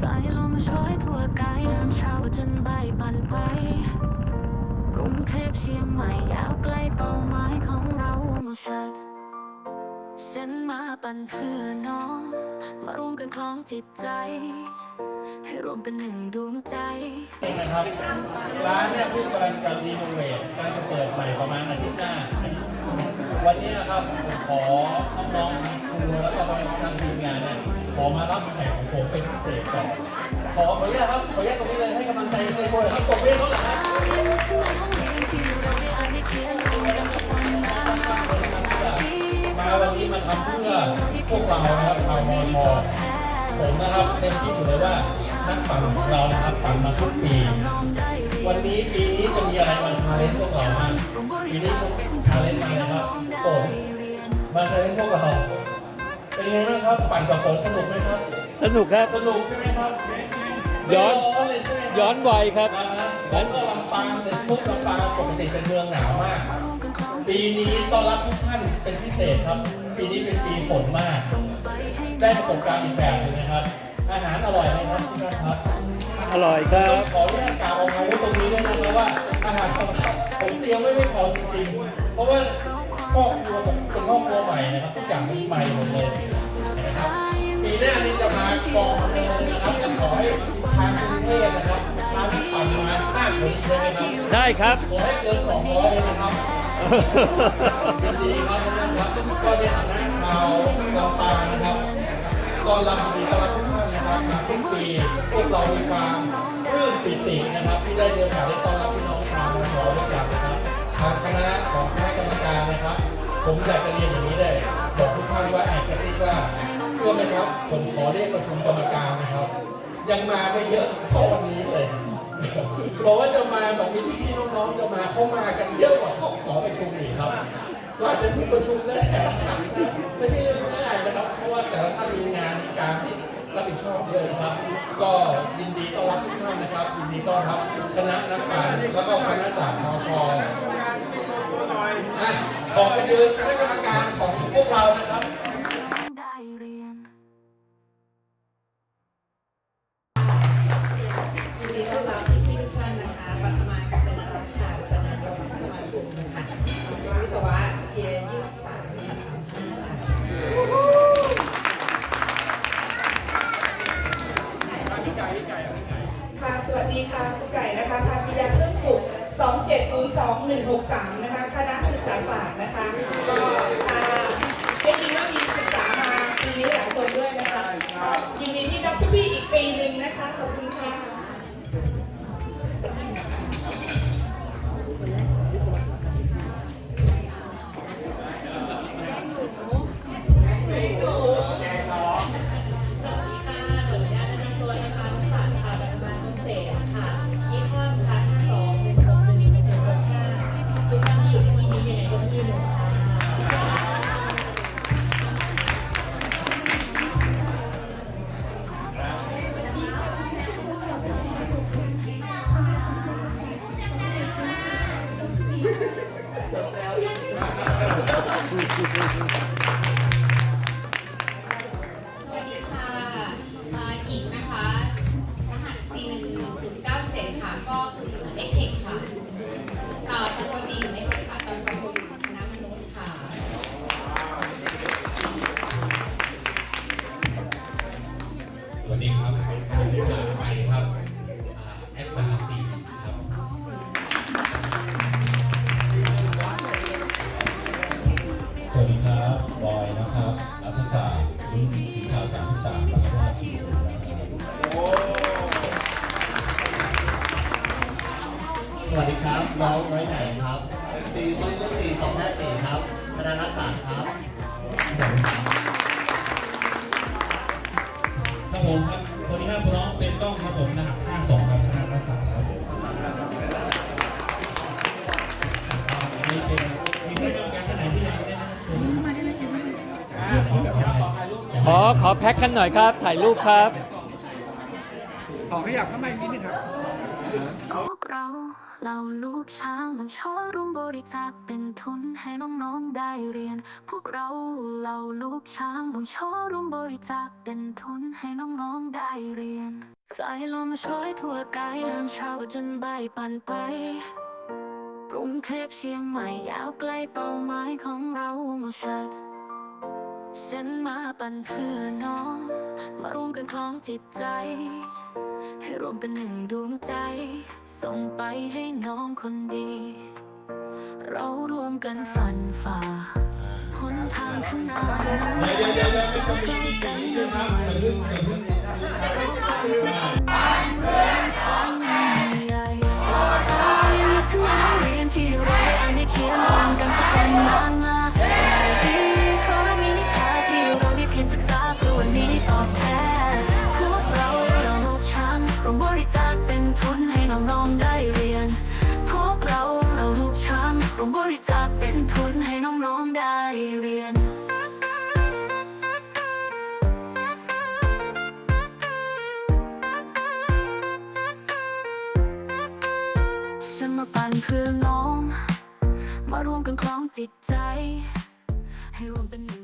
สายลมโชยทั่วกายยามเช้าจนใบปั่นไปกรุงเทพเชียงใหม่ยาวไกลเป้าหมายของเรามาชัดเส้นมาปั่นเพื่อน้อง มารวมกันคล้องจิตใจ ให้รวมเป็นหนึ่งดวงใจเองนะครับร้านเนี่ยเพิ่งกำลังจะรีโนเวทกำลังจะเปิดใหม่ประมาณอาทิตย์หน้า วันนี้นะครับผมขอน้องๆ รูแล้วก็ทางทีมงานเนี่ยขอมารับแขกของผมเป็นพิเศษก่อนขอขออนุญาตครับขออนุญาตตรงนี้เลยให้กำลังใจเพื่อนครับตบมือให้เขาหน่อยครับมาวันนี้มาทำเพื่อพวกเรานะครับชาวมอชอผมนะครับเต็มที่อยู่เลยว่านักปั่นของเรานะครับปั่นมาทุกปีวันนี้ปีนี้จะมีอะไรมาชาเลนจ์พวกเราบ้างปีนี้ชาเลนจ์มาเลยครับโอ้มาชาเลนจ์พวกเรา เป็นไงบ้างครับปั่นกับฝนสนุกไหมครับ สนุกครับ สนุกใช่ไหมครับย้อน ไม่ร้อนเลยใช่ไหมครับย้อนวัยครับ นะฮะแล้วก็ลำปางเสร็จปุ๊บลำปางปกติเป็นเมืองหนาวมาก ปีนี้ต้อนรับทุกท่านเป็นพิเศษครับ ปีนี้เป็นปีฝนมาก ได้ประสบการณ์อีกแบบหนึงนะครับ อาหารอร่อยไหมครับทุกท่านครับ อร่อยครับ ขออนุญาตกล่าวเอาไว้ตรงนี้ด้วยนะครับว่าอาหารของผมเตรียมไว้ไม่พอจริงๆ เพราะว่าครอบครัวแบบเป็น ครอบครัวใหม่นะครับทุกอย่างใหม่หมดเลยนะครับปีหน้านี้จะมากองเลยนะครับจะขอให้ทางกรุงเทพนะครับทางปั่นมามากฝ่านี้ได้ไหมครับได้ครับ ขอให้เกิน200เลยนะครับยินดีครับทุกท่านครับก็ในฐานะชาวลำปางนะครับตอนรับดีต้อนรับทุกท่านนะครับมาทุกปีพวกเรามีความปลื้มปิตินะครับ ที่ได้มีโอกาสได้ต้อนรับพี่น้องชาวมอชอด้วยกันนะครับทางคณะของคณะกรรมการนะครับ ผมอยากจะเรียนอย่างนี้ได้บอกทุกท่านว่าแอบกระซิบว่าเชื่อไหมครับผมขอเรียกประชุมกรรมการนะครับ ยังมาไม่เยอะเท่าวันนี้เลยบอกว่าจะมาแบบมีพี่ๆน้องๆจะมาเข้ามากันเยอะกว่าเขาขอประชุมอีกครับกว่าจะที่ประชุมได้แต่ละครั้งไม่ใช่เรื่องง่ายนะครับ เพราะว่าแต่ละท่านมีงานมีการที่รับผิดชอบเยอะนะครับ ก็ยินดีต้อนรับทุกท่านนะครับ ยินดีต้อนรับคณะนักการแล้วก็คณะจากมชอะ ขอกันยืนคณะกรรมการของพวกเรานะครับได้เรียนยินดีต้อนรับพี่ๆทุกท่านนะคะปัทมากัปตันรัชชาวัฒนายกสมาคมนะคะวิศวะเกียร์ยี่สิบสามนะคะค่ะสวัสดีค่ะคุณไก่นะคะพาพิยาเพิ่มสุข 2702163 Спасибо. น้องน้อยไหนครับ4 0 0 4 2 5 4ครับคณะรัฐศาสตร์ครับครับผมครับสวัสดีครับน้องเป็นกล้องครับผมรหัส52ครับคณะรัฐศาสตร์ครับผมอันนี้เป็นมีคณะกรรมการท่านไหนที่ยังไม่ได้แนะนำตัวเข้ามาได้เลยครับขอถ่ายรูปขอขอแพ็คกันหน่อยครับ ถ่ายรูปครับพวก เราเราลูกช้างมันชอร่วมบริจาคเป็นทุนให้น้องๆได้เรียน พวกเราเราลูกช้างมันชอร่วมบริจาคเป็นทุนให้น้องๆได้เรียน สายลมช่วยทั่วกายยามเช้าจนบ่ายปั่นไปกรุงเทพเชียงใหม่ยาวไกลเป้าหมายของเรามาชัดเส้นมาปั่นเพื่อน้อง มารวมกันคล้องจิตใจ ให้รวมเป็นหนึ่งดวงใจ ส่งไปให้น้องคนดี เรารวมกันฝันฝ่าหนทางข้างหน้าเดี๋ยวเดี๋ยวไม่ต้องมีที่สีด้วยนะอย่าเพิ่งอย่าเพิ่งสร้างใหญ่ยังถึงห้องเรียนที่เราได้อ่านได้เขียนลงกันทุกวันนาน เรียน ฉันมาปั่นเพื่อน้อง มารวมกันคล้องจิตใจ ให้รวมเป็นหนึ่ง